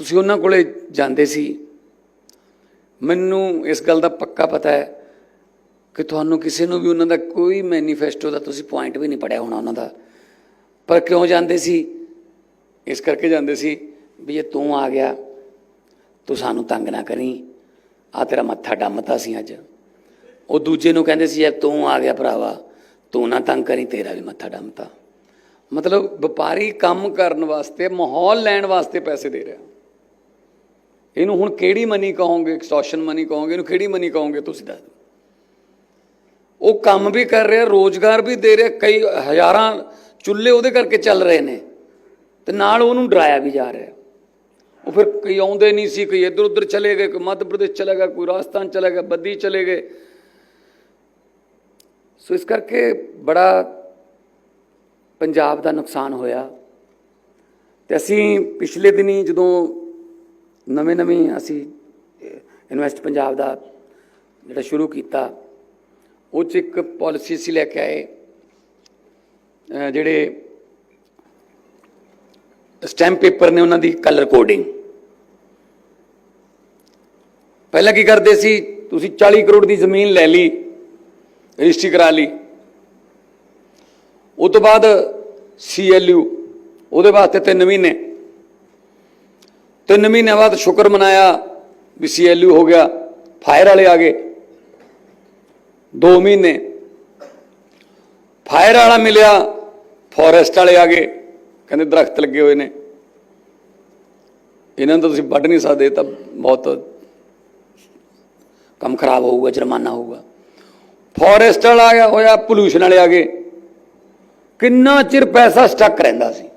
ਤੁਸੀਂ ਉਹਨਾਂ ਕੋਲੇ ਜਾਂਦੇ ਸੀ। ਮੈਨੂੰ ਇਸ ਗੱਲ ਦਾ ਪੱਕਾ ਪਤਾ ਹੈ ਕਿ ਤੁਹਾਨੂੰ ਕਿਸੇ ਨੂੰ ਵੀ ਉਹਨਾਂ ਦਾ ਕੋਈ ਮੈਨੀਫੈਸਟੋ ਦਾ ਤੁਸੀਂ ਪੁਆਇੰਟ ਵੀ ਨਹੀਂ ਪੜਿਆ ਹੋਣਾ ਉਹਨਾਂ ਦਾ। ਪਰ ਕਿਉਂ ਜਾਂਦੇ ਸੀ? ਇਸ ਕਰਕੇ ਜਾਂਦੇ ਸੀ ਵੀ ਜੇ ਤੂੰ ਆ ਗਿਆ, ਤੂੰ ਸਾਨੂੰ ਤੰਗ ਨਾ ਕਰੀ। ਆ ਤੇਰਾ ਮੱਥਾ ਡੰਮਤਾ ਸੀ ਅੱਜ। ਉਹ ਦੂਜੇ ਨੂੰ ਕਹਿੰਦੇ ਸੀ, ਯਾਰ ਤੂੰ ਆ ਗਿਆ ਭਰਾਵਾ, ਤੂੰ ਨਾ ਤੰਗ ਕਰੀ, ਤੇਰਾ ਵੀ ਮੱਥਾ ਡੰਮਤਾ। ਮਤਲਬ ਵਪਾਰੀ ਕੰਮ ਕਰਨ ਵਾਸਤੇ, ਮਾਹੌਲ ਲੈਣ ਵਾਸਤੇ ਪੈਸੇ ਦੇ ਰਿਹਾ। ਇਹਨੂੰ ਹੁਣ ਕਿਹੜੀ ਮਨੀ ਕਹੋਗੇ? ਐਕਸਟੋਰਸ਼ਨ ਮਨੀ ਕਹੋਗੇ? ਇਹਨੂੰ ਕਿਹੜੀ ਮਨੀ ਕਹੋਗੇ ਤੁਸੀਂ ਦੱਸ ਦਿਓ। ਉਹ ਕੰਮ ਵੀ ਕਰ ਰਿਹਾ, ਰੋਜ਼ਗਾਰ ਵੀ ਦੇ ਰਿਹਾ, ਕਈ ਹਜ਼ਾਰਾਂ ਚੁੱਲ੍ਹੇ ਉਹਦੇ ਕਰਕੇ ਚੱਲ ਰਹੇ ਨੇ ਤੇ ਨਾਲ ਉਹਨੂੰ ਡਰਾਇਆ ਵੀ ਜਾ ਰਿਹਾ। ਉਹ ਫਿਰ ਕਈ ਆਉਂਦੇ ਨਹੀਂ ਸੀ, ਕਈ ਇੱਧਰ ਉੱਧਰ ਚਲੇ ਗਏ, ਕੋਈ ਮੱਧ ਪ੍ਰਦੇਸ਼ ਚਲਾ ਗਿਆ, ਕੋਈ ਰਾਜਸਥਾਨ ਚਲਾ ਗਿਆ, ਬੱਦੀ ਚਲੇ ਗਏ। ਸੋ ਇਸ ਕਰਕੇ ਬੜਾ ਪੰਜਾਬ ਦਾ ਨੁਕਸਾਨ ਹੋਇਆ। ਤੇ ਅਸੀਂ ਪਿਛਲੇ ਦਿਨੀ ਜਦੋਂ ਨਵੇਂ ਨਵੇਂ ਅਸੀਂ ਇਨਵੈਸਟ ਪੰਜਾਬ ਦਾ ਜਿਹੜਾ ਸ਼ੁਰੂ ਕੀਤਾ, ਉਹ ਚ ਇੱਕ ਪਾਲਿਸੀ ਅਸੀਂ ਲੈ ਕੇ ਆਏ ਜਿਹੜੇ ਸਟੈਂਪ ਪੇਪਰ ਨੇ ਉਹਨਾਂ ਦੀ ਕਲਰ ਕੋਡਿੰਗ ਪਹਿਲਾਂ ਕੀ ਕਰਦੇ ਸੀ, ਤੁਸੀਂ 40 ਕਰੋੜ ਦੀ ਜ਼ਮੀਨ ਲੈ ਲਈ, ਰਜਿਸਟਰੀ ਕਰਾ ਲਈ। ਉਹ ਤੋਂ ਬਾਅਦ ਸੀਐਲਯੂ ਉਹਦੇ ਵਾਸਤੇ 3 ਮਹੀਨੇ। ਤਿੰਨ ਮਹੀਨੇ ਬਾਅਦ ਸ਼ੁਕਰ ਮਨਾਇਆ ਵੀ ਸੀਐਲਯੂ ਹੋ ਗਿਆ, ਫਾਇਰ ਵਾਲੇ ਆ ਗਏ। 2 ਮਹੀਨੇ ਫਾਇਰ ਵਾਲਾ ਮਿਲਿਆ, ਫੋਰੈਸਟ ਵਾਲੇ ਆ ਗਏ, ਕਹਿੰਦੇ ਦਰਖਤ ਲੱਗੇ ਹੋਏ ਨੇ। ਇਹਨਾਂ ਨੂੰ ਤਾਂ ਤੁਸੀਂ ਵੱਢ ਨਹੀਂ ਸਕਦੇ ਤਾਂ ਬਹੁਤ ਕੰਮ ਖਰਾਬ ਹੋਊਗਾ, ਜੁਰਮਾਨਾ ਹੋਊਗਾ। ਫੋਰੈਸਟ ਵਾਲਾ ਆ ਗਿਆ, ਹੋਇਆ, ਪੋਲੂਸ਼ਨ ਵਾਲੇ ਆ ਗਏ। ਕਿੰਨਾ ਚਿਰ ਪੈਸਾ ਸਟਕ ਰਹਿੰਦਾ ਸੀ।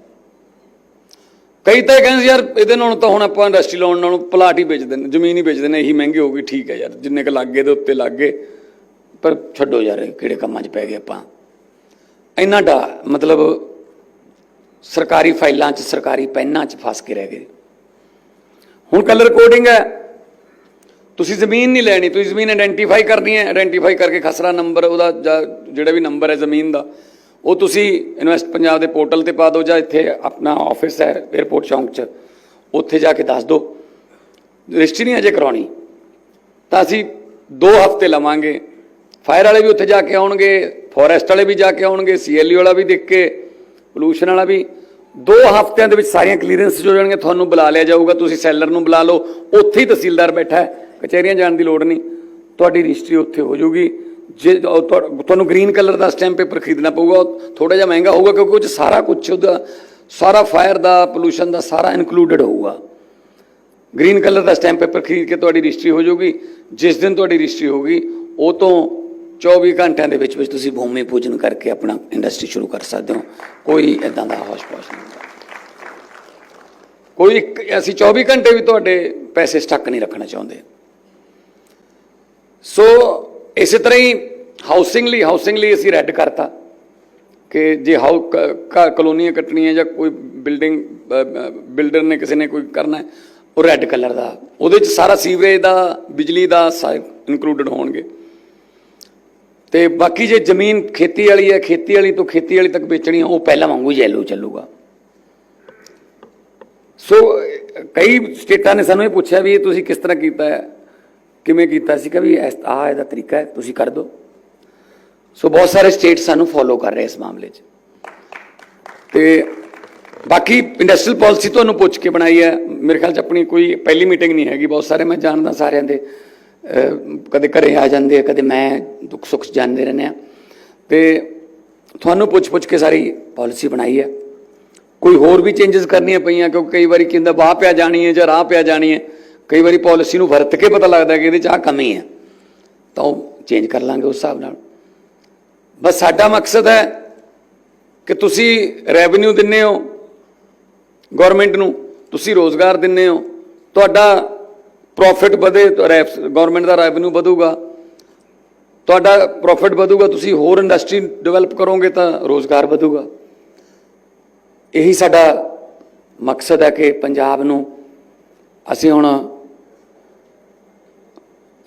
ਕਈ ਤਾਂ ਇਹ ਕਹਿੰਦੇ ਸੀ, ਯਾਰ ਇਹਦੇ ਨਾਲ ਤਾਂ ਹੁਣ ਆਪਾਂ ਇੰਡਸਟਰੀ ਲਾਉਣ ਨਾਲੋਂ ਪਲਾਟ ਹੀ ਵੇਚਦੇ ਨੇ ਜ਼ਮੀਨ ਹੀ ਵੇਚਦੇ ਨੇ ਇਹੀ ਮਹਿੰਗੀ ਹੋਊਗੀ ਠੀਕ ਹੈ ਯਾਰ ਜਿੰਨੇ ਕ ਲੱਗੇ ਦੇ ਉੱਤੇ ਲੱਗ। ਗਏ ਪਰ ਛੱਡੋ ਯਾਰ ਕਿਹੜੇ ਕੰਮਾਂ 'ਚ ਪੈ ਗਏ ਆਪਾਂ। ਇੰਨਾ ਡਾ ਮਤਲਬ ਸਰਕਾਰੀ ਫਾਈਲਾਂ 'ਚ ਸਰਕਾਰੀ ਪੈਨਾਂ 'ਚ ਫਸ ਕੇ ਰਹਿ ਗਏ। ਹੁਣ ਕਲਰ ਕੋਡਿੰਗ ਹੈ। ਤੁਸੀਂ ਜ਼ਮੀਨ ਨਹੀਂ ਲੈਣੀ ਤੁਸੀਂ ਜ਼ਮੀਨ ਆਇਡੈਂਟੀਫਾਈ ਕਰਨੀ ਹੈ ਆਇਡੈਂਟੀਫਾਈ ਕਰਕੇ ਖਸਰਾ ਨੰਬਰ ਉਹਦਾ ਜਾਂ ਜਿਹੜਾ ਵੀ ਨੰਬਰ ਹੈ ਜ਼ਮੀਨ ਦਾ ਉਹ ਤੁਸੀਂ ਇਨਵੈਸਟ ਪੰਜਾਬ ਦੇ ਪੋਰਟਲ ਤੇ ਪਾ ਦਿਓ ਜਾਂ ਇੱਥੇ ਆਪਣਾ ਆਫਿਸ ਹੈ 에어ਪੋਰਟ ਚੌਂਕ 'ਚ, ਉੱਥੇ ਜਾ ਕੇ ਦੱਸ ਦਿਓ। ਰਜਿਸਟਰੀ ਨਹੀਂ ਅਜੇ ਕਰਾਉਣੀ। ਤਾਂ ਅਸੀਂ 2 ਹਫ਼ਤੇ ਲਵਾਂਗੇ। ਫਾਇਰ ਵਾਲੇ ਵੀ ਉੱਥੇ ਜਾ ਕੇ ਆਉਣਗੇ ਫੋਰੈਸਟ ਵਾਲੇ ਵੀ ਜਾ ਕੇ ਆਉਣਗੇ ਸੀਐਲਯੂ ਵਾਲਾ ਵੀ ਦੇਖ ਕੇ ਪੋਲੂਸ਼ਨ ਵਾਲਾ ਵੀ। 2 ਹਫ਼ਤਿਆਂ ਦੇ ਵਿੱਚ ਸਾਰੀਆਂ ਕਲੀਅਰੈਂਸ ਹੋ ਜਾਣਗੀਆਂ ਤੁਹਾਨੂੰ ਬੁਲਾ ਲਿਆ ਜਾਊਗਾ। ਤੁਸੀਂ ਸੈਲਰ ਨੂੰ ਬੁਲਾ ਲਓ। ਉੱਥੇ ਹੀ ਤਹਿਸੀਲਦਾਰ ਬੈਠਾ ਹੈ। ਕਚਹਿਰੀਆਂ ਜਾਣ ਦੀ ਲੋੜ ਨਹੀਂ। ਤੁਹਾਡੀ ਰਜਿਸਟਰੀ ਉੱਥੇ ਹੋ ਜਾਊਗੀ। ਜੇ ਤੁਹਾਨੂੰ ਗ੍ਰੀਨ ਕਲਰ ਦਾ ਸਟੈਂਪ ਪੇਪਰ ਖਰੀਦਣਾ ਪਊਗਾ ਥੋੜਾ ਜਿਹਾ ਮਹਿੰਗਾ ਹੋਊਗਾ ਕਿਉਂਕਿ ਉਹ 'ਚ ਸਾਰਾ ਕੁਝ ਉਹਦਾ, ਸਾਰਾ ਫਾਇਰ ਦਾ ਪੋਲੂਸ਼ਨ ਦਾ ਸਾਰਾ ਇਨਕਲੂਡਡ ਹੋਊਗਾ। ਗ੍ਰੀਨ ਕਲਰ ਦਾ ਸਟੈਂਪ ਪੇਪਰ ਖਰੀਦ ਕੇ ਤੁਹਾਡੀ ਰਜਿਸਟਰੀ ਹੋ ਜਾਊਗੀ। ਜਿਸ ਦਿਨ ਤੁਹਾਡੀ ਰਜਿਸਟਰੀ ਹੋਊਗੀ, ਉਹ ਤੋਂ 24 ਘੰਟਿਆਂ ਦੇ ਵਿੱਚ ਵਿੱਚ ਤੁਸੀਂ ਭੂਮੀ ਪੂਜਨ ਕਰਕੇ ਆਪਣਾ ਇੰਡਸਟਰੀ ਸ਼ੁਰੂ ਕਰ ਸਕਦੇ ਹੋ। ਕੋਈ ਇਦਾਂ ਦਾ ਹੋਸ਼ ਪੌਸ਼ ਨਹੀਂ ਕੋਈ ਇੱਕ- ਅਸੀਂ 24 ਘੰਟੇ ਵੀ ਤੁਹਾਡੇ ਪੈਸੇ ਸਟੱਕ ਨਹੀਂ ਰੱਖਣਾ ਚਾਹੁੰਦੇ। ਸੋ ਇਸੇ ਤਰ੍ਹਾਂ ਹੀ ਹਾਊਸਿੰਗ ਲਈ ਹਾਊਸਿੰਗ ਲਈ ਅਸੀਂ ਰੈੱਡ ਕਰਤਾ ਕਿ ਜੇ ਹਾਊ ਕ- ਘਰ ਕਲੋਨੀਆਂ ਕੱਟਣੀਆਂ ਜਾਂ ਕੋਈ ਬਿਲਡਿੰਗ ਬਿਲਡਰ ਨੇ ਕਿਸੇ ਨੇ ਕੋਈ ਕਰਨਾ ਹੈ ਉਹ ਰੈੱਡ ਕਲਰ ਦਾ। ਉਹਦੇ ਚ ਸਾਰਾ ਸੀਵਰੇਜ ਦਾ ਬਿਜਲੀ ਦਾ ਇਨਕਲੂਡਡ ਹੋਣਗੇ। ਤੇ ਬਾਕੀ ਜੇ ਜ਼ਮੀਨ ਖੇਤੀ ਵਾਲੀ ਹੈ ਖੇਤੀ ਵਾਲੀ ਤੋਂ ਖੇਤੀ ਵਾਲੀ ਤੱਕ ਵੇਚਣੀ ਹੈ, ਉਹ ਪਹਿਲਾਂ ਵਾਂਗੂ ਯੈਲੋ ਚੱਲੂਗਾ। ਸੋ ਕਈ ਸਟੇਟਾਂ ਨੇ ਸਾਨੂੰ ਇਹ ਪੁੱਛਿਆ ਵੀ ਇਹ ਤੁਸੀਂ ਕਿਸ ਤਰ੍ਹਾਂ ਕੀਤਾ ਹੈ? ਕਿਵੇਂ ਕੀਤਾ ਸੀ ਕਿ ਵੀ ਇਸ ਆਹ ਇਹਦਾ ਤਰੀਕਾ ਹੈ, ਤੁਸੀਂ ਕਰ ਦਿਓ। ਸੋ ਬਹੁਤ ਸਾਰੇ ਸਟੇਟ ਸਾਨੂੰ ਫੋਲੋ ਕਰ ਰਹੇ ਇਸ ਮਾਮਲੇ 'ਚ। ਤੇ ਬਾਕੀ ਇੰਡਸਟਰੀਅਲ ਪਾਲਿਸੀ ਤੁਹਾਨੂੰ ਪੁੱਛ ਕੇ ਬਣਾਈ ਹੈ। ਮੇਰੇ ਖਿਆਲ 'ਚ ਆਪਣੀ ਕੋਈ ਪਹਿਲੀ ਮੀਟਿੰਗ ਨਹੀਂ ਹੈਗੀ, ਬਹੁਤ ਸਾਰੇ ਮੈਂ ਜਾਣਦਾ ਸਾਰਿਆਂ ਦੇ। ਕਦੇ ਘਰੇ ਆ ਜਾਂਦੇ ਆ, ਕਦੇ ਮੈਂ ਦੁੱਖ ਸੁੱਖ 'ਚ ਜਾਣਦੇ ਰਹਿੰਦੇ ਆ। ਤੇ ਤੁਹਾਨੂੰ ਪੁੱਛ ਪੁੱਛ ਕੇ ਸਾਰੀ ਪਾਲਿਸੀ ਬਣਾਈ ਹੈ। ਕੋਈ ਹੋਰ ਵੀ ਚੇਂਜਸ ਕਰਨੀਆਂ ਪਈਆਂ, ਕਿਉਂਕਿ ਕਈ ਵਾਰੀ ਕਹਿੰਦਾ ਬਾਹ ਪਿਆ ਜਾਣੀ ਹੈ ਜਾਂ ਰਾਹ ਪਿਆ ਜਾਣੀ ਹੈ। ਕਈ ਵਾਰੀ ਪਾਲਿਸੀ ਨੂੰ ਵਰਤ ਕੇ ਪਤਾ ਲੱਗਦਾ ਕਿ ਇਹਦੇ 'ਚ ਆਹ ਕਮੀ ਹੈ। ਤਾਂ ਉਹ ਚੇਂਜ ਕਰ ਲਾਂਗੇ ਉਸ ਹਿਸਾਬ ਨਾਲ। ਬਸ ਸਾਡਾ ਮਕਸਦ ਹੈ ਕਿ ਤੁਸੀਂ ਰੈਵਨਿਊ ਦਿੰਨੇ ਹੋ ਗਵਰਨਮੈਂਟ ਨੂੰ, ਤੁਸੀਂ ਰੋਜ਼ਗਾਰ ਦਿੰਨੇ ਹੋ। ਤੁਹਾਡਾ ਪ੍ਰੋਫਿਟ ਵਧੇ ਗਵਰਨਮੈਂਟ ਦਾ ਰੈਵਨਿਊ ਵਧੂਗਾ। ਤੁਹਾਡਾ ਪ੍ਰੋਫਿਟ ਵਧੂਗਾ, ਤੁਸੀਂ ਹੋਰ ਇੰਡਸਟਰੀ ਡਿਵੈਲਪ ਕਰੋਗੇ ਤਾਂ ਰੋਜ਼ਗਾਰ ਵਧੂਗਾ। ਇਹੀ ਸਾਡਾ ਮਕਸਦ ਹੈ ਕਿ ਪੰਜਾਬ ਨੂੰ ਅਸੀਂ ਹੁਣ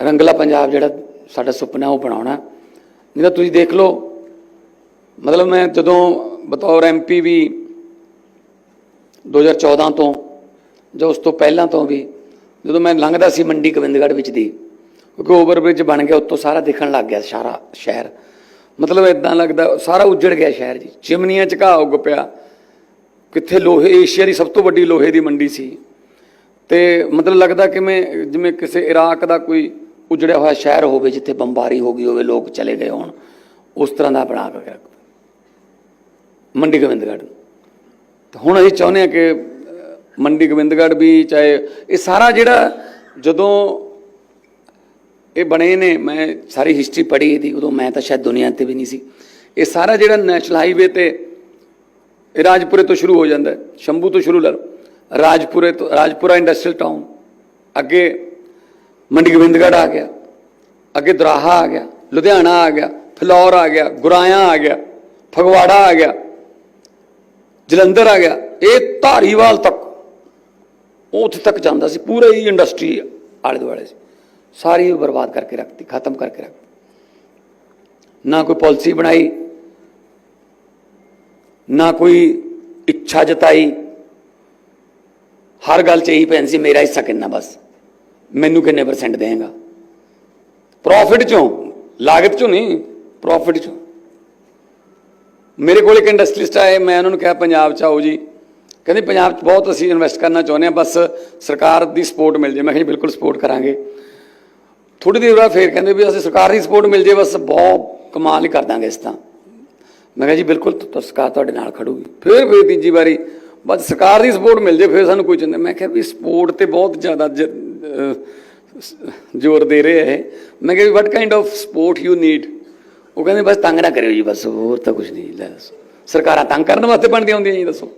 ਰੰਗਲਾ ਪੰਜਾਬ ਜਿਹੜਾ ਸਾਡਾ ਸੁਪਨਾ ਉਹ ਬਣਾਉਣਾ ਨਹੀਂ ਤਾਂ ਤੁਸੀਂ ਦੇਖ ਲਓ, ਮਤਲਬ ਮੈਂ ਜਦੋਂ ਬਤੌਰ ਐਮਪੀ ਵੀ 2014 ਤੋਂ ਜਾਂ ਉਸ ਤੋਂ ਪਹਿਲਾਂ ਤੋਂ ਵੀ ਜਦੋਂ ਮੈਂ ਲੰਘਦਾ ਸੀ ਮੰਡੀ ਗੋਬਿੰਦਗੜ੍ਹ ਵਿੱਚ ਦੀ, ਕਿਉਂਕਿ ਓਵਰਬ੍ਰਿਜ ਬਣ ਗਿਆ, ਉੱਤੋਂ ਸਾਰਾ ਦਿਖਣ ਲੱਗ ਗਿਆ ਸਾਰਾ ਸ਼ਹਿਰ। ਮਤਲਬ ਇਦਾਂ ਲੱਗਦਾ, ਸਾਰਾ ਉੱਜੜ ਗਿਆ ਸ਼ਹਿਰ ਜੀ। ਚਿਮਨੀਆਂ ਚ ਘਾਹ ਉੱਗ ਪਿਆ। ਕਿੱਥੇ ਲੋਹੇ, ਏਸ਼ੀਆ ਦੀ ਸਭ ਤੋਂ ਵੱਡੀ ਲੋਹੇ ਦੀ ਮੰਡੀ ਸੀ। ਤੇ ਮਤਲਬ ਲੱਗਦਾ ਕਿਵੇਂ ਜਿਵੇਂ ਕਿਸੇ ਇਰਾਕ ਦਾ ਕੋਈ ਉਜੜਿਆ ਹੋਇਆ ਸ਼ਹਿਰ ਹੋਵੇ ਜਿੱਥੇ ਬੰਬਾਰੀ ਹੋ ਗਈ ਹੋਵੇ, ਲੋਕ ਚਲੇ ਗਏ ਹੋਣ, ਉਸ ਤਰ੍ਹਾਂ ਦਾ ਬਣਾ ਕੇ ਰੱਖਦਾ ਮੰਡੀ ਗੋਬਿੰਦਗੜ੍ਹ ਤੇ ਹੁਣ ਅਸੀਂ ਚਾਹੁੰਦੇ ਹਾਂ ਕਿ ਮੰਡੀ ਗੋਬਿੰਦਗੜ੍ਹ ਵੀ ਚਾਹੇ, ਇਹ ਸਾਰਾ ਜਿਹੜਾ ਜਦੋਂ ਇਹ ਬਣੇ ਨੇ, ਮੈਂ ਸਾਰੀ ਹਿਸਟਰੀ ਪੜ੍ਹੀ ਇਹਦੀ, ਉਦੋਂ ਮੈਂ ਤਾਂ ਸ਼ਾਇਦ ਦੁਨੀਆ ਤੇ ਵੀ ਨਹੀਂ ਸੀ। ਇਹ ਸਾਰਾ ਜਿਹੜਾ ਨੈਸ਼ਨਲ ਹਾਈਵੇ ਤੇ ਇਹ ਰਾਜਪੁਰੇ ਤੋਂ ਸ਼ੁਰੂ ਹੋ ਜਾਂਦਾ ਸ਼ੰਭੂ ਤੋਂ ਸ਼ੁਰੂ ਲਾ ਲਓ ਰਾਜਪੁਰੇ ਤੋਂ ਰਾਜਪੁਰਾ ਇੰਡਸਟਰੀਅਲ ਟਾਊਨ ਅੱਗੇ ਮੰਡੀ ਗੋਬਿੰਦਗੜ੍ਹ ਆ ਗਿਆ, ਅੱਗੇ ਦਰਾਹਾ ਆ ਗਿਆ, ਲੁਧਿਆਣਾ ਆ ਗਿਆ, ਫਲੌਰ ਆ ਗਿਆ ਗੁਰਾਇਆ ਆ ਗਿਆ, ਫਗਵਾੜਾ ਆ ਗਿਆ, ਜਲੰਧਰ ਆ ਗਿਆ, ਇਹ ਧਾਰੀਵਾਲ ਤੱਕ ਉਹ ਉੱਥੇ ਤੱਕ ਜਾਂਦਾ ਸੀ, ਪੂਰਾ ਹੀ ਇੰਡਸਟਰੀ ਆਲੇ ਦੁਆਲੇ ਸੀ। ਸਾਰੀ ਬਰਬਾਦ ਕਰਕੇ ਰੱਖਤੀ, ਖਤਮ ਕਰਕੇ ਰੱਖਤੀ। ਨਾ ਕੋਈ ਪਾਲਿਸੀ ਬਣਾਈ, ਨਾ ਕੋਈ ਇੱਛਾ ਜਤਾਈ ਹਰ ਗੱਲ ਚ ਇਹੀ ਪੈਣ ਸੀ, ਮੇਰਾ ਹਿੱਸਾ ਕਿੰਨਾ ਬਸ। ਮੈਨੂੰ ਕਿੰਨੇ ਪਰਸੈਂਟ ਦੇਗਾ ਪ੍ਰੋਫਿਟ ਚੋਂ, ਲਾਗਤ ਚੋਂ ਨਹੀਂ ਪ੍ਰੋਫਿਟ ਚੋਂ। ਮੇਰੇ ਕੋਲ ਇੱਕ ਇੰਡਸਟਰੀਸਟ ਆਏ, ਮੈਂ ਉਹਨਾਂ ਨੂੰ ਕਿਹਾ, ਪੰਜਾਬ ਚ ਆਓ ਜੀ। ਕਹਿੰਦੇ, ਪੰਜਾਬ ਚ ਬਹੁਤ ਅਸੀਂ ਇਨਵੈਸਟ ਕਰਨਾ ਚਾਹੁੰਦੇ ਹਾਂ, ਬਸ ਸਰਕਾਰ ਦੀ ਸਪੋਰਟ ਮਿਲ ਜੇ। ਮੈਂ ਕਿਹਾ, ਜੀ, ਬਿਲਕੁਲ ਸਪੋਰਟ ਕਰਾਂਗੇ। ਥੋੜੀ ਦੇਰ ਬਾਅਦ ਫੇਰ ਕਹਿੰਦੇ ਵੀ, ਅਸੀਂ ਸਰਕਾਰ ਦੀ ਸਪੋਰਟ ਮਿਲ ਜੇ, ਬਸ ਬਹੁਤ ਕਮਾਲ ਹੀ ਕਰ ਦਾਂਗੇ ਇਸ ਤਾਂ ਮੈਂ ਕਿਹਾ, ਜੀ, ਬਿਲਕੁਲ ਸਰਕਾਰ ਤੁਹਾਡੇ ਨਾਲ ਖੜੂਗੀ। ਫਿਰ ਫਿਰ ਤੀਜੀ ਵਾਰੀ ਬਸ ਸਰਕਾਰ ਦੀ ਸਪੋਰਟ ਮਿਲ ਜੇ, ਫਿਰ ਸਾਨੂੰ ਕੋਈ ਚਿੰਤਾ ਮੈਂ ਕਿਹਾ ਵੀ ਸਪੋਰਟ ਤੇ ਬਹੁਤ ਜ਼ਿਆਦਾ ਜ- ਜ਼ੋਰ ਦੇ ਰਹੇ ਹੈ ਮੈਂ ਕਿਹਾ ਵੀ what kind of support you need ਉਹ ਕਹਿੰਦੇ ਬਸ ਤੰਗ ਨਾ ਕਰਿਓ ਜੀ, ਬਸ ਹੋਰ ਤਾਂ ਕੁਝ ਨਹੀਂ, ਲੈ ਦੱਸੋ। ਸਰਕਾਰਾਂ ਤੰਗ ਕਰਨ ਵਾਸਤੇ ਬਣਦੀਆਂ ਹੁੰਦੀਆਂ ਜੀ, ਦੱਸੋ।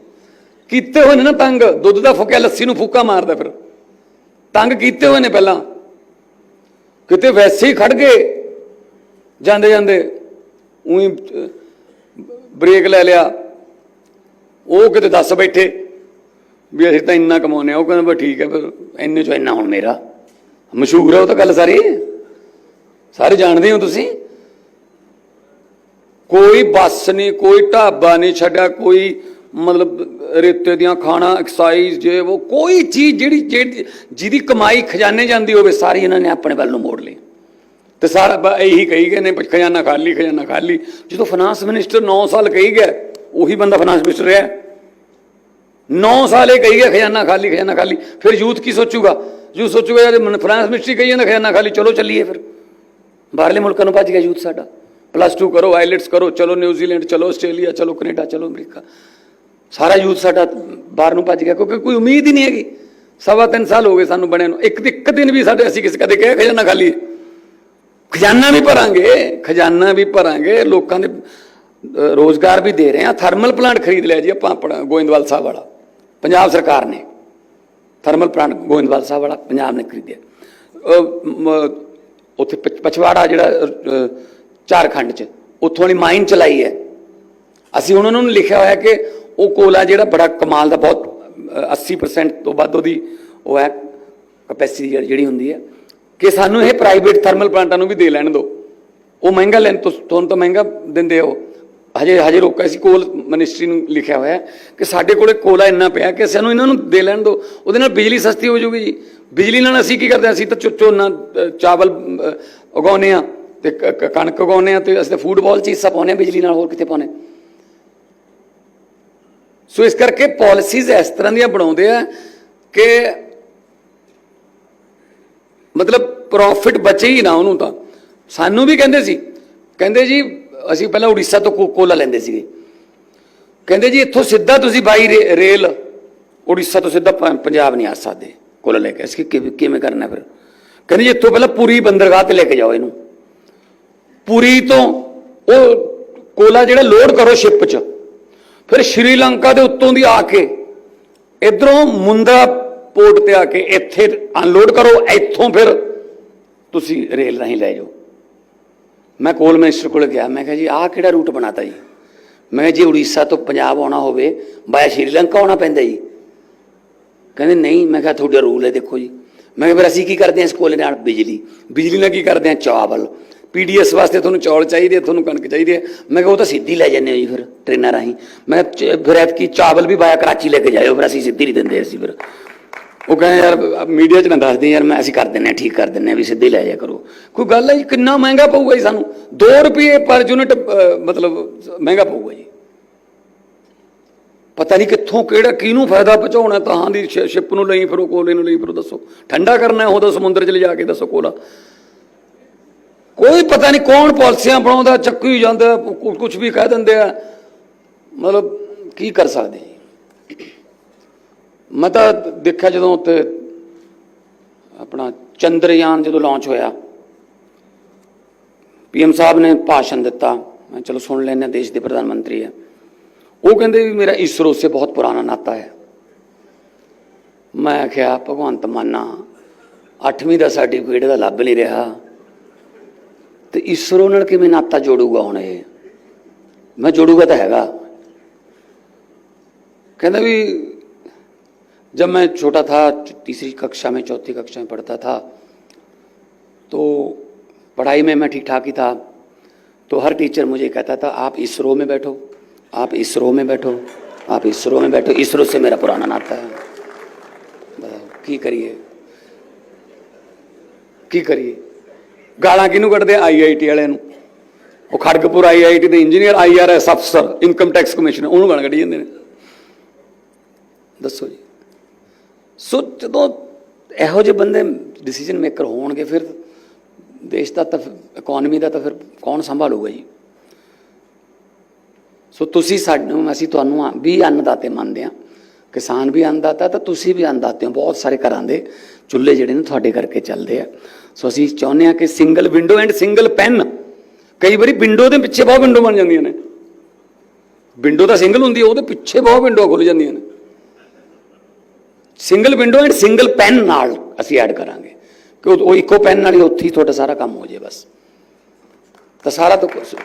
ਕੀਤੇ ਹੋਏ ਨੇ ਨਾ ਤੰਗ, ਦੁੱਧ ਦਾ ਫੁੱਕਿਆ, ਲੱਸੀ ਨੂੰ ਫੂਕਾ ਮਾਰਦਾ ਫਿਰ। ਤੰਗ ਕੀਤੇ ਹੋਏ ਨੇ ਪਹਿਲਾਂ। ਕਿਤੇ ਵੈਸੇ ਹੀ ਖੜ ਗਏ। ਜਾਂਦੇ ਜਾਂਦੇ ਉਹੀ ਬ੍ਰੇਕ ਲੈ ਲਿਆ। ਉਹ ਕਿਤੇ ਦੱਸ ਬੈਠੇ ਵੀ ਅਸੀਂ ਤਾਂ ਇੰਨਾ ਕਮਾਉਂਦੇ ਆ ਉਹ ਕਹਿੰਦਾ ਬਸ ਠੀਕ ਹੈ, ਫਿਰ ਇੰਨੇ ਚੋਂ ਇੰਨਾ ਹੁਣ ਮੇਰਾ। ਮਸ਼ਹੂਰ ਹੈ ਉਹ ਤਾਂ ਗੱਲ ਸਾਰੀ। ਸਾਰੇ ਜਾਣਦੇ ਹੋ ਤੁਸੀਂ? ਕੋਈ ਬੱਸ ਨਹੀਂ, ਕੋਈ ਢਾਬਾ ਨਹੀਂ ਛੱਡਿਆ, ਕੋਈ ਮਤਲਬ ਰੇਤੇ ਦੀਆਂ ਖਾਣਾ ਐਕਸਾਈਜ਼ ਜੇ ਉਹ ਕੋਈ ਚੀਜ਼ ਜਿਹੜੀ ਜਿਹੜੀ- ਜਿਹਦੀ ਕਮਾਈ ਖਜ਼ਾਨੇ ਜਾਂਦੀ ਹੋਵੇ, ਸਾਰੀ ਇਹਨਾਂ ਨੇ ਆਪਣੇ ਵੱਲ ਨੂੰ ਮੋੜ ਲਈ। ਤੇ ਸਾਰਾ ਇਹੀ ਕਹੀ ਗਏ ਨੇ ਵੀ ਖਜ਼ਾਨਾ ਖਾਲੀ ਖਜ਼ਾਨਾ ਖਾਲੀ। ਜਦੋਂ ਫਾਈਨਾਂਸ ਮਿਨਿਸਟਰ 9 ਸਾਲ ਕਹੀ ਗਿਆ ਉਹੀ ਬੰਦਾ ਫਾਈਨਾਂਸ ਮਿਨਿਸਟਰ ਰਿਹਾ 9 ਸਾਲ ਇਹ ਕਹੀ ਗਿਆ ਖਜ਼ਾਨਾ ਖਾਲੀ ਖਜ਼ਾਨਾ ਖਾਲੀ। ਫਿਰ ਯੂਥ ਕੀ ਸੋਚੂਗਾ? ਯੂਥ ਸੋਚੂਗਾ, ਯਾਰ ਫਾਈਨਾਂਸ ਮਿਨਿਸਟਰੀ ਕਹੀ ਜਾਂਦਾ, ਖਜ਼ਾਨਾ ਖਾਲੀ, ਚਲੋ ਚੱਲੀਏ ਫਿਰ। ਬਾਹਰਲੇ ਮੁਲਕਾਂ ਨੂੰ ਭੱਜ ਗਿਆ ਯੂਥ ਸਾਡਾ। ਪਲੱਸ 2 ਕਰੋ ਆਈਲੈਟਸ ਕਰੋ, ਚਲੋ ਨਿਊਜ਼ੀਲੈਂਡ ਚਲੋ ਆਸਟ੍ਰੇਲੀਆ ਚਲੋ ਕੈਨੇਡਾ ਚਲੋ ਅਮਰੀਕਾ। ਸਾਰਾ ਯੂਥ ਸਾਡਾ ਬਾਹਰ ਨੂੰ ਭੱਜ ਗਿਆ, ਕਿਉਂਕਿ ਕੋਈ ਉਮੀਦ ਹੀ ਨਹੀਂ ਹੈਗੀ। ਸਵਾ ਤਿੰਨ ਸਾਲ ਹੋ ਗਏ ਸਾਨੂੰ ਬਣਿਆ ਨੂੰ। ਇੱਕ ਇੱਕ ਦਿਨ ਵੀ ਸਾਡੇ ਅਸੀਂ ਕਿਸੇ ਕਦੇ ਕਿਹਾ ਖਜ਼ਾਨਾ ਖਾਲੀ। ਖਜ਼ਾਨਾ ਵੀ ਭਰਾਂਗੇ, ਖਜ਼ਾਨਾ ਵੀ ਭਰਾਂਗੇ, ਲੋਕਾਂ ਦੇ ਰੋਜ਼ਗਾਰ ਵੀ ਦੇ ਰਹੇ ਆ ਥਰਮਲ ਪਲਾਂਟ ਖਰੀਦ ਲਿਆ ਜੀ ਆਪਾਂ ਆਪਣਾ ਗੋਇੰਦਵਾਲ ਸਾਹਿਬ ਵਾਲਾ। ਪੰਜਾਬ ਸਰਕਾਰ ਨੇ ਥਰਮਲ ਪਲਾਂਟ ਗੋਇੰਦਵਾਲ ਸਾਹਿਬ ਵਾਲਾ ਪੰਜਾਬ ਨੇ ਖਰੀਦਿਆ। ਉੱਥੇ ਪਚ- ਪਛਵਾੜਾ ਜਿਹੜਾ ਝਾਰਖੰਡ ਚ ਉੱਥੋਂ ਵਾਲੀ ਮਾਈਨ ਚਲਾਈ ਹੈ। ਅਸੀਂ ਹੁਣ ਉਹਨਾਂ ਨੂੰ ਲਿਖਿਆ ਹੋਇਆ ਕਿ ਉਹ ਕੋਲਾ ਜਿਹੜਾ ਬੜਾ ਕਮਾਲ ਦਾ ਬਹੁਤ ਅ, 80% ਤੋਂ ਵੱਧ ਉਹਦੀ ਉਹ ਹੈ ਕਪੈਸਿਟੀ ਜਿਹੜੀ ਹੁੰਦੀ ਹੈ। ਕਿ ਸਾਨੂੰ ਇਹ ਪ੍ਰਾਈਵੇਟ ਥਰਮਲ ਪਲਾਂਟਾਂ ਨੂੰ ਵੀ ਦੇ ਲੈਣ ਦਿਓ ਉਹ ਮਹਿੰਗਾ ਲੈਣ ਤੁਹਾਨੂੰ ਤਾਂ ਮਹਿੰਗਾ ਦਿੰਦੇ ਹੋ। ਹਜੇ ਹਜੇ ਰੋਕਿਆ ਸੀ ਕੋਲ ਮਿਨਿਸਟਰੀ ਨੂੰ ਲਿਖਿਆ ਹੋਇਆ ਕਿ ਸਾਡੇ ਕੋਲੇ ਕੋਲਾ ਇੰਨਾ ਪਿਆ ਕਿ ਸਾਨੂੰ ਇਹਨਾਂ ਨੂੰ ਦੇ ਲੈਣ ਦਿਓ ਉਹਦੇ ਨਾਲ ਬਿਜਲੀ ਸਸਤੀ ਹੋ ਜਾਊਗੀ ਜੀ। ਬਿਜਲੀ ਨਾਲ ਅਸੀਂ ਕੀ ਕਰਦੇ ਹਾਂ? ਅਸੀਂ ਤਾਂ ਝੋ- ਝੋਨਾ ਚਾਵਲ ਅ, ਉਗਾਉਂਦੇ ਆ ਤੇ ਕ- ਕਣਕ ਉਗਾਉਂਦੇ ਆ ਤੇ ਅਸੀਂ ਤਾਂ ਫੂਟਬਾਲ ਚ ਹਿੱਸਾ ਪਾਉਂਦੇ ਆ ਬਿਜਲੀ ਨਾਲ ਹੋਰ ਕਿੱਥੇ ਪਾਉਂਦੇ? ਹਾਂ? ਸੋ ਇਸ ਕਰਕੇ ਪਾਲਿਸੀਜ਼ ਇਸ ਤਰ੍ਹਾਂ ਦੀਆਂ ਬਣਾਉਂਦੇ ਆ ਕਿ ਮਤਲਬ ਪ੍ਰੋਫਿਟ ਬਚੇ ਹੀ ਨਾ ਉਹਨੂੰ ਤਾਂ। ਸਾਨੂੰ ਵੀ ਕਹਿੰਦੇ ਸੀ। ਕਹਿੰਦੇ ਜੀ ਅਸੀਂ ਪਹਿਲਾਂ ਉੜੀਸਾ ਤੋਂ ਕੋ- ਕੋਲਾ ਲੈਂਦੇ ਸੀਗੇ। ਕਹਿੰਦੇ ਜੀ, ਇੱਥੋਂ ਸਿੱਧਾ ਤੁਸੀਂ ਬਾਈ ਰੇ- ਰੇਲ, ਉੜੀਸਾ ਤੋਂ ਸਿੱਧਾ ਪੰਜਾਬ ਨਹੀਂ ਆ ਸਕਦੇ, ਕੋਲਾ ਲੈ ਕੇ। ਅਸੀਂ ਕਿਵੇਂ ਕਿਵੇਂ ਕਰਨਾ ਫਿਰ? ਕਹਿੰਦੇ ਜੀ, ਇੱਥੋਂ ਪਹਿਲਾਂ ਪੂਰੀ ਬੰਦਰਗਾਹ ਤੇ ਲੈ ਕੇ ਜਾਓ ਇਹਨੂੰ। ਪੂਰੀ ਤੋਂ ਉਹ ਕੋਲਾ ਜਿਹੜਾ ਲੋਡ ਕਰੋ ਸ਼ਿਪ 'ਚ, ਫਿਰ ਸ਼੍ਰੀਲੰਕਾ ਦੇ ਉੱਤੋਂ ਦੀ ਆ ਕੇ, ਇਧਰੋਂ ਮੁੰਦਰਾ ਪੋਰਟ ਤੇ ਆ ਕੇ ਇੱਥੇ ਅਨਲੋਡ ਕਰੋ, ਇੱਥੋਂ ਫਿਰ ਤੁਸੀਂ ਰੇਲ ਰਾਹੀਂ ਲੈ ਜਾਓ। ਮੈਂ ਕੋਲ ਮਿਨਿਸਟਰ ਕੋਲ ਗਿਆ ਮੈਂ ਕਿਹਾ ਜੀ ਆਹ ਕਿਹੜਾ ਰੂਟ ਬਣਾਤਾ ਜੀ? ਮੈਂ ਕਿਹਾ ਜੀ ਉੜੀਸਾ ਤੋਂ ਪੰਜਾਬ ਆਉਣਾ ਹੋਵੇ ਬਾਇਆ ਸ਼੍ਰੀਲੰਕਾ ਆਉਣਾ ਪੈਂਦਾ ਜੀ। ਕਹਿੰਦੇ ਨਹੀਂ ਮੈਂ ਕਿਹਾ ਤੁਹਾਡਾ ਰੂਲ ਹੈ ਦੇਖੋ ਜੀ। ਮੈਂ ਕਿਹਾ ਫਿਰ ਅਸੀਂ ਕੀ ਕਰਦੇ ਹਾਂ ਇਸ ਕੋਲੇ ਨਾਲ? ਬਿਜਲੀ। ਬਿਜਲੀ ਨਾਲ ਕੀ ਕਰਦੇ ਹਾਂ? ਚਾਵਲ। ਪੀਡੀਐਸ ਵਾਸਤੇ ਤੁਹਾਨੂੰ ਚੌਲ ਚਾਹੀਦੇ ਆ, ਤੁਹਾਨੂੰ ਕਣਕ ਚਾਹੀਦੀ ਹੈ। ਮੈਂ ਕਿਹਾ ਉਹ ਤਾਂ ਸਿੱਧੀ ਲੈ ਜਾਂਦੇ ਹੋ ਜੀ ਫਿਰ ਟ੍ਰੇਨਾਂ ਰਾਹੀਂ। ਮੈਂ ਕਿਹਾ ਚ- ਫਿਰ ਐਤਕੀ ਚਾਵਲ ਵੀ ਬਾਇਆ ਕਰਾਚੀ ਲੈ ਕੇ ਜਾਇਓ ਫਿਰ ਅਸੀਂ ਸਿੱਧੀ ਨਹੀਂ ਦਿੰਦੇ ਅਸੀਂ ਫਿਰ। ਉਹ ਕਹਿੰਦੇ ਯਾਰ, ਮੀਡੀਆ 'ਚ ਨਾ ਦੱਸਦੇ ਯਾਰ, ਮੈਂ ਅਸੀਂ ਕਰ ਦਿੰਨੇ ਆ ਠੀਕ ਕਰ ਦਿੰਨੇ ਆ ਵੀ ਸਿੱਧੇ ਲੈ ਜਾ ਕਰੋ। ਕੋਈ ਗੱਲ ਹੈ ਜੀ, ਕਿੰਨਾ ਮਹਿੰਗਾ ਪਊਗਾ ਜੀ ਸਾਨੂੰ? 2 ਰੁਪਏ ਪਰ ਯੂਨਿਟ ਮਤਲਬ ਮਹਿੰਗਾ ਪਊਗਾ ਜੀ। ਪਤਾ ਨਹੀਂ ਕਿੱਥੋਂ ਕਿਹੜਾ ਕਿਹਨੂੰ ਫਾਇਦਾ ਪਹੁੰਚਾਉਣਾ ਤਾਂ ਦੀ ਸ਼ਿਪ ਨੂੰ ਲਈ ਫਿਰੋ, ਕੋਲੇ ਨੂੰ ਲਈ ਫਿਰੋ, ਦੱਸੋ। ਠੰਡਾ ਕਰਨਾ ਉਹ ਤਾਂ ਸਮੁੰਦਰ 'ਚ ਲਿਜਾ ਕੇ ਦੱਸੋ ਕੋਲਾ। ਕੋਈ ਪਤਾ ਨਹੀਂ ਕੌਣ ਪਾਲਿਸੀਆਂ ਬਣਾਉਂਦਾ, ਚੱਕੀ ਜਾਂਦਾ ਕੁਝ ਵੀ ਕਹਿ ਦਿੰਦੇ ਆ। ਮਤਲਬ ਕੀ ਕਰ ਸਕਦੇ ਜੀ? ਮੈਂ ਤਾਂ ਦੇਖਿਆ ਜਦੋਂ ਉੱਤੇ ਆਪਣਾ ਚੰਦਰਯਾਨ ਜਦੋਂ ਲਾਂਚ ਹੋਇਆ ਪੀਐਮ ਸਾਹਿਬ ਨੇ ਭਾਸ਼ਣ ਦਿੱਤਾ, ਮੈਂ ਚਲੋ ਸੁਣ ਲੈਂਦੇ ਹਾਂ, ਦੇਸ਼ ਦੇ ਪ੍ਰਧਾਨ ਮੰਤਰੀ ਹੈ। ਉਹ ਕਹਿੰਦੇ ਵੀ ਮੇਰਾ ਇਸਰੋ ਸੇ ਬਹੁਤ ਪੁਰਾਣਾ ਨਾਤਾ ਹੈ। ਮੈਂ ਕਿਹਾ, ਭਗਵੰਤ ਮਾਨਾ 8ਵੀਂ ਦਾ ਸਰਟੀਫਿਕੇਟ ਦਾ ਲੱਭ ਨਹੀਂ ਰਿਹਾ। ਤੇ ਇਸਰੋ ਨਾਲ ਕਿਵੇਂ ਨਾਤਾ ਜੋੜੂਗਾ ਹੁਣ ਇਹ? ਮੈਂ ਜੋੜੂਗਾ ਤਾਂ ਹੈਗਾ। ਕਹਿੰਦਾ ਵੀ जब मैं छोटा था तीसरी कक्षा में चौथी कक्षा में पढ़ता था तो पढ़ाई में मैं ठीक ठाक ही था तो हर टीचर मुझे कहता था आप इसरो में बैठो आप इसरो में बैठो आप इसरो में बैठो इसरो से मेरा पुराना नाता है बताओ की करिए ਕੀ ਕਰੀਏ ਗਾਲਾਂ ਕਿਹਨੂੰ ਕੱਢਦੇ ਆਈਆਈਟੀ ਵਾਲਿਆਂ ਨੂੰ ਉਹ ਖੜਗਪੁਰ ਆਈਆਈਟੀ ਦੇ ਇੰਜੀਨੀਅਰ ਆਈਆਰਐਸ ਅਫਸਰ ਇਨਕਮ ਟੈਕਸ ਕਮਿਸ਼ਨ ਉਹਨੂੰ ਗਾਲਾਂ ਕੱਢੀ ਜਾਂਦੇ ਨੇ ਦੱਸੋ ਜੀ ਸੋ ਜਦੋਂ ਇਹੋ ਜਿਹੇ ਬੰਦੇ ਡਿਸੀਜਨ ਮੇਕਰ ਹੋਣਗੇ, ਫਿਰ ਦੇਸ਼ ਦਾ ਤਾਂ ਇਕਨੋਮੀ ਦਾ ਤਾਂ ਫਿਰ ਕੌਣ ਸੰਭਾਲੂਗਾ ਜੀ? ਸੋ ਤੁਸੀਂ ਸਾਨੂੰ ਅਸੀਂ ਤੁਹਾਨੂੰ ਆ- ਵੀ ਅੰਨਦਾਤੇ ਮੰਨਦੇ ਆ ਕਿਸਾਨ ਵੀ ਅੰਨਦਾਤਾ, ਤਾਂ ਤੁਸੀਂ ਵੀ ਅੰਨਦਾਤੇ ਹੋ, ਬਹੁਤ ਸਾਰੇ ਘਰਾਂ ਦੇ ਚੁੱਲ੍ਹੇ ਜਿਹੜੇ ਨੇ ਤੁਹਾਡੇ ਕਰਕੇ ਚੱਲਦੇ ਆ। ਸੋ ਅਸੀਂ ਚਾਹੁੰਦੇ ਆ ਕਿ single window and single PAN ਕਈ ਵਾਰੀ ਵਿੰਡੋ ਦੇ ਪਿੱਛੇ ਬਹੁਤ ਵਿੰਡੋ ਬਣ ਜਾਂਦੀਆਂ ਨੇ। ਵਿੰਡੋ ਤਾਂ ਸਿੰਗਲ ਹੁੰਦੀ ਹੈ ਉਹਦੇ ਪਿੱਛੇ ਬਹੁਤ ਵਿੰਡੋ ਖੁੱਲ ਜਾਂਦੀਆਂ ਨੇ। Single window and single PAN ਨਾਲ ਅਸੀਂ ਐਡ ਕਰਾਂਗੇ। ਕਿ ਉਹ ਇੱਕੋ ਪੈਨ ਨਾਲ ਹੀ ਉੱਥੇ ਹੀ ਤੁਹਾਡਾ ਸਾਰਾ ਕੰਮ ਹੋ ਜਾਏ ਬਸ। ਤਾਂ ਸਾਰਾ ਤਾਂ ਕੁਛ-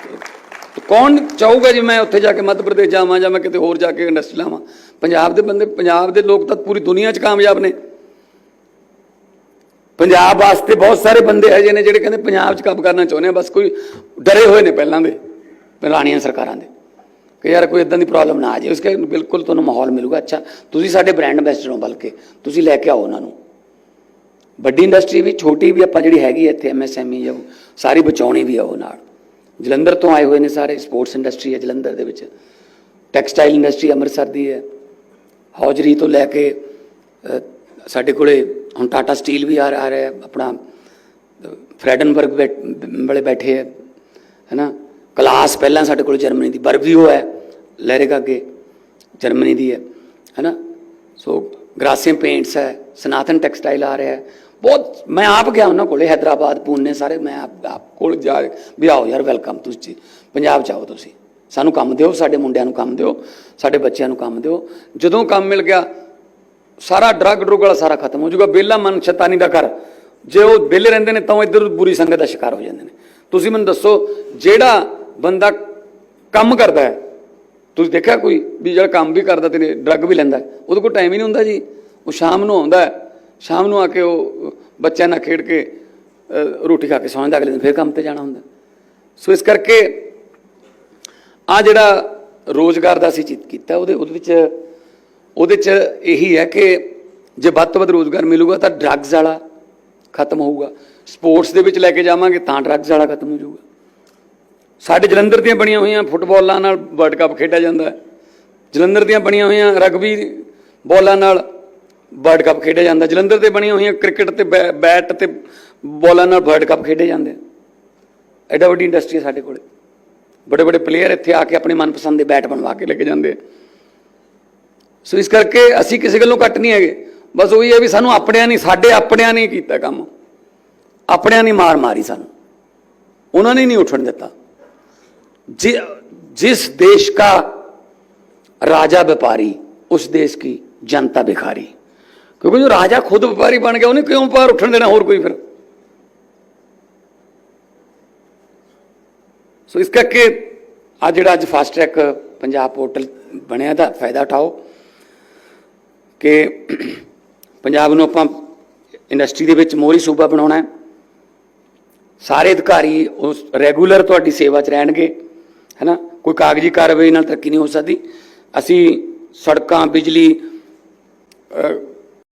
ਕੌਣ ਚਾਹੂਗਾ ਜੇ ਮੈਂ ਉੱਥੇ ਜਾ ਕੇ ਮੱਧ ਪ੍ਰਦੇਸ਼ ਜਾਵਾਂ ਜਾਂ ਮੈਂ ਕਿਤੇ ਹੋਰ ਜਾ ਕੇ ਇੰਡਸਟਰੀ ਲਾਵਾਂ? ਪੰਜਾਬ ਦੇ ਬੰਦੇ ਪੰਜਾਬ ਦੇ ਲੋਕ ਤਾਂ ਪੂਰੀ ਦੁਨੀਆ 'ਚ ਕਾਮਯਾਬ ਨੇ। ਪੰਜਾਬ ਵਾਸਤੇ ਬਹੁਤ ਸਾਰੇ ਬੰਦੇ ਹੈ ਜਿਹਨੇ ਜਿਹੜੇ ਕਹਿੰਦੇ ਪੰਜਾਬ 'ਚ ਕੰਮ ਕਰਨਾ ਚਾਹੁੰਦੇ ਆ, ਬਸ ਕੋਈ ਡਰੇ ਹੋਏ ਨੇ ਪਹਿਲਾਂ ਦੇ ਪੁਰਾਣੀਆਂ ਸਰਕਾਰਾਂ ਦੇ। ਕਿ ਯਾਰ ਕੋਈ ਇਦਾਂ ਦੀ ਪ੍ਰੋਬਲਮ ਨਾ ਆ ਜਾਏ ਉਸਕੇ ਬਿਲਕੁਲ ਤੁਹਾਨੂੰ ਮਾਹੌਲ ਮਿਲੂਗਾ ਅੱਛਾ। ਤੁਸੀਂ ਸਾਡੇ ਬ੍ਰਾਂਡ ਐਂਬੈਸਡਰ ਹੋ ਬਲਕਿ ਤੁਸੀਂ ਲੈ ਕੇ ਆਓ ਉਹਨਾਂ ਨੂੰ। ਵੱਡੀ ਇੰਡਸਟਰੀ ਵੀ ਛੋਟੀ ਵੀ ਆਪਾਂ ਜਿਹੜੀ ਹੈਗੀ ਹੈ ਇੱਥੇ ਐਮਐਸਐਮਈ ਜਾਂ ਸਾਰੀ ਬਚਾਉਣੀ ਵੀ ਆ ਉਹ ਨਾਲ। ਜਲੰਧਰ ਤੋਂ ਆਏ ਹੋਏ ਨੇ ਸਾਰੇ ਸਪੋਰਟਸ ਇੰਡਸਟਰੀ ਹੈ ਜਲੰਧਰ ਦੇ ਵਿੱਚ। ਟੈਕਸਟਾਈਲ ਇੰਡਸਟਰੀ ਅੰਮ੍ਰਿਤਸਰ ਦੀ ਹੈ। ਹੌਜਰੀ ਤੋਂ ਲੈ ਕੇ ਸਾਡੇ ਕੋਲੇ ਹੁਣ ਟਾਟਾ ਸਟੀਲ ਵੀ ਆ ਰਿਹਾ ਹੈ, ਆਪਣਾ ਅ, ਫਰੈਡਨਬਰਗ ਬੈਠ- ਵਾਲੇ ਬੈਠੇ ਹੈ ਹੈਨਾ। ਕਲਾਸ ਪਹਿਲਾਂ ਸਾਡੇ ਕੋਲ ਜਰਮਨੀ ਦੀ ਬਰਬੀਓ ਹੈ, ਲਹਿਰੇਗਾ ਅੱਗੇ, ਜਰਮਨੀ ਦੀ ਹੈ, ਹੈਨਾ? ਸੋ ਗ੍ਰਾਸੀਅਮ ਪੇਂਟਸ ਹੈ, ਸਨਾਤਨ ਟੈਕਸਟਾਈਲ ਆ ਰਿਹਾ ਹੈ। ਬਹੁਤ, ਮੈਂ ਆਪ ਗਿਆ ਉਹਨਾਂ ਕੋਲੇ, ਹੈਦਰਾਬਾਦ, ਪੂਨੇ ਸਾਰੇ, ਮੈਂ ਆਪ ਆਪ ਕੋਲ ਜਾ, ਵੀ ਆਓ ਯਾਰ, ਵੈਲਕਮ ਤੁਸੀਂ ਪੰਜਾਬ ਚ ਆਓ ਤੁਸੀਂ। ਸਾਨੂੰ ਕੰਮ ਦਿਓ, ਸਾਡੇ ਮੁੰਡਿਆਂ ਨੂੰ ਕੰਮ ਦਿਓ, ਸਾਡੇ ਬੱਚਿਆਂ ਨੂੰ ਕੰਮ ਦਿਓ। ਜਦੋਂ ਕੰਮ ਮਿਲ ਗਿਆ, ਸਾਰਾ ਡਰੱਗ ਡਰੁੱਗ ਵਾਲਾ ਸਾਰਾ ਖਤਮ ਹੋ ਜਾਊਗਾ ਬੇਲਾ ਮਨ ਸ਼ੈਤਾਨੀ ਦਾ ਘਰ। ਜੇ ਉਹ ਵਿਹਲੇ ਰਹਿੰਦੇ ਨੇ, ਤਾਂ ਉਹ ਇੱਧਰ ਬੁਰੀ ਸੰਗਤ ਦਾ ਸ਼ਿਕਾਰ ਹੋ ਜਾਂਦੇ ਨੇ। ਤੁਸੀਂ ਮੈਨੂੰ ਦੱਸੋ, ਜਿਹੜਾ ਬੰਦਾ ਕੰਮ ਕਰਦਾ ਹੈ। ਤੁਸੀਂ ਦੇਖਿਆ ਕੋਈ ਵੀ ਜਿਹੜਾ ਕੰਮ ਵੀ ਕਰਦਾ ਤੇ ਡਰੱਗ ਵੀ ਲੈਂਦਾ ਉਹਦੇ ਕੋਲ ਟਾਈਮ ਹੀ ਨਹੀਂ ਹੁੰਦਾ ਜੀ। ਉਹ ਸ਼ਾਮ ਨੂੰ ਆਉਂਦਾ ਸ਼ਾਮ ਨੂੰ ਆ ਕੇ ਉਹ ਬੱਚਿਆਂ ਨਾਲ ਖੇਡ ਕੇ ਰੋਟੀ ਖਾ ਕੇ ਸੌਂ ਜਾਂਦਾ, ਅਗਲੇ ਦਿਨ ਫਿਰ ਕੰਮ ਤੇ ਜਾਣਾ ਹੁੰਦਾ। ਸੋ ਇਸ ਕਰਕੇ ਆ ਜਿਹੜਾ ਰੋਜ਼ਗਾਰ ਦਾ ਅਸੀਂ ਚਿੱਤ ਕੀਤਾ, ਉਹਦੇ ਉਹਦੇ ਵਿੱਚ, ਉਹਦੇ ਚ ਇਹੀ ਹੈ ਕਿ ਜੇ ਵੱਧ ਤੋਂ ਵੱਧ ਰੋਜ਼ਗਾਰ ਮਿਲੂਗਾ ਤਾਂ ਡਰੱਗਸ ਵਾਲਾ ਖਤਮ ਹੋਊਗਾ। ਸਪੋਰਟਸ ਦੇ ਵਿੱਚ ਲੈ ਕੇ ਜਾਵਾਂਗੇ ਤਾਂ ਡਰੱਗਸ ਵਾਲਾ ਖਤਮ ਹੋ ਜਾਊਗਾ। ਸਾਡੇ ਜਲੰਧਰ ਦੀਆਂ ਬਣੀਆਂ ਹੋਈਆਂ ਫੁੱਟਬਾਲਾਂ ਨਾਲ ਵਰਲਡ ਕੱਪ ਖੇਡਿਆ ਜਾਂਦਾ ਹੈ। ਜਲੰਧਰ ਦੀਆਂ ਬਣੀਆਂ ਹੋਈਆਂ ਰਗਬੀ ਬੋਲਾਂ ਨਾਲ ਵਰਲਡ ਕੱਪ ਖੇਡਿਆ ਜਾਂਦਾ ਜਲੰਧਰ 'ਤੇ ਬਣੀਆਂ ਹੋਈਆਂ ਕ੍ਰਿਕਟ ਤੇ ਬੈ- ਬੈਟ ਤੇ ਬੋਲਾਂ ਨਾਲ ਵਰਲਡ ਕੱਪ ਖੇਡੇ ਜਾਂਦੇ ਐਡਾ ਵੱਡੀ ਇੰਡਸਟਰੀ ਹੈ ਸਾਡੇ ਕੋਲੇ। ਬੜੇ ਬੜੇ ਪਲੇਅਰ ਇੱਥੇ ਆ ਕੇ ਆਪਣੇ ਮਨਪਸੰਦ ਦੇ ਬੈਟ ਬਣਵਾ ਕੇ ਲੈ ਕੇ ਜਾਂਦੇ ਸੋ ਇਸ ਕਰਕੇ ਅਸੀਂ ਕਿਸੇ ਗੱਲੋਂ ਘੱਟ ਨਹੀਂ ਹੈਗੇ। ਬਸ ਉਹੀ ਹੈ ਵੀ ਸਾਨੂੰ ਆਪਣਿਆਂ ਨਹੀਂ ਸਾਡੇ ਆਪਣਿਆਂ ਨੇ ਕੀਤਾ ਕੰਮ। ਆਪਣਿਆਂ ਨੇ ਮਾਰ ਮਾਰੀ ਸਾਨੂੰ। ਉਹਨਾਂ ਨੇ ਨਹੀਂ ਉੱਠਣ ਦਿੱਤਾ। जिस देश का राजा व्यापारी उस देश की जनता भिखारी क्योंकि जो राजा खुद व्यापारी बन गया उन्हें क्यों व्यापार उठन देना और कोई फिर ਸੋ ਇਸ ਕਰਕੇ ਆ ਜਿਹੜਾ ਅੱਜ ਫਾਸਟ ਟਰੈਕ ਪੰਜਾਬ ਪੋਰਟਲ ਬਣਿਆ ਦਾ ਫਾਇਦਾ ਉਠਾਓ ਕਿ ਪੰਜਾਬ ਨੂੰ ਆਪਾਂ ਇੰਡਸਟਰੀ ਦੇ ਵਿੱਚ ਮੋਹਰੀ ਸੂਬਾ ਬਣਾਉਣਾ ਹੈ ਸਾਰੇ ਅਧਿਕਾਰੀ ਉਸ ਰੈਗੂਲਰ ਤੁਹਾਡੀ ਸੇਵਾ 'ਚ ਰਹਿਣਗੇ ਹੈਨਾ? ਕੋਈ ਕਾਗਜ਼ੀ ਕਾਰਵਾਈ ਨਾਲ ਤਰੱਕੀ ਨਹੀਂ ਹੋ ਸਕਦੀ। ਅਸੀਂ ਸੜਕਾਂ ਬਿਜਲੀ